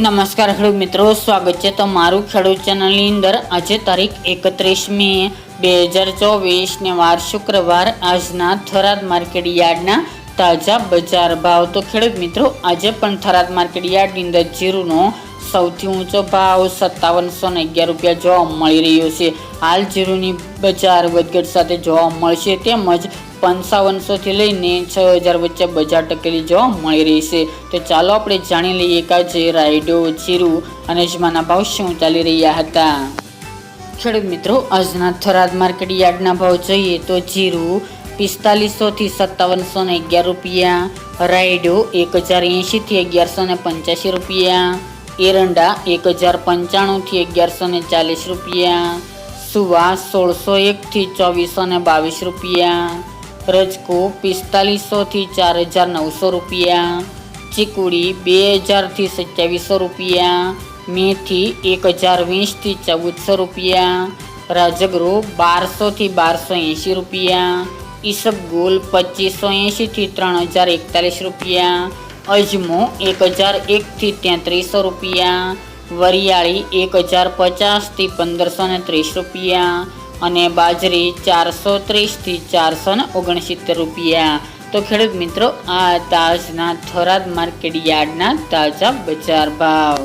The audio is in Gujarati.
નમસ્કાર ખેડૂત મિત્રો, સ્વાગત છે તમારું ખેડૂત ચેનલની અંદર. આજે તારીખ એકત્રીસ મે બે હજાર ચોવીસને વાર શુક્રવાર. આજના થરાદ માર્કેટ યાર્ડના તાજા બજાર ભાવ. તો ખેડૂત મિત્રો, આજે પણ થરાદ માર્કેટ યાર્ડની અંદર જીરુનો સૌથી ઊંચો ભાવ સત્તાવનસો ને અગિયાર રૂપિયા જોવા મળી રહ્યો છે. હાલ જીરુની બજાર વધઘટ સાથે જોવા મળશે તેમજ પંચાવનસોથી લઈને છ હજાર વચ્ચે બજાર ટકેલી જોવા મળી રહી છે. તો ચાલો આપણે જાણી લઈએ કે આજે રાયડો, જીરું અને જમાના ભાવ શું ચાલી રહ્યા હતા. ખેડૂત મિત્રો, આજના થરાદ માર્કેટ યાર્ડના ભાવ જોઈએ તો જીરું પિસ્તાલીસોથી સત્તાવનસો ને અગિયાર રૂપિયા, રાયડો એક હજાર એંશીથી અગિયારસો ને પંચ્યાસી રૂપિયા એરંડા એક હજાર પંચાણુંથી અગિયારસો ને ચાલીસ રૂપિયા. સુવા સોળસો એકથી ચોવીસો ને બાવીસ રૂપિયા. રજકો પિસ્તાલીસોથી ચાર હજાર નવસો રૂપિયા. ચીકુડી બે હજારથી સત્યાવીસો રૂપિયા. મેથી એક હજાર વીસથી ચૌદસો રૂપિયા. રાજગરો બારસોથી બારસો એંશી રૂપિયા. ઈસબગુલ પચીસો એંશીથી ત્રણ હજાર એકતાલીસ રૂપિયા. અજમો એક હજાર એકથી તેત્રીસો રૂપિયા, વરિયાળી એક હજાર પચાસથી પંદરસો ને ત્રીસ રૂપિયા અને બાજરી ચારસો ત્રીસથી ચારસો ને ઓગણસિત્તેર રૂપિયા. તો ખેડૂત મિત્રો, આ તાજના થરાદ માર્કેટ યાર્ડના તાજા બજાર ભાવ.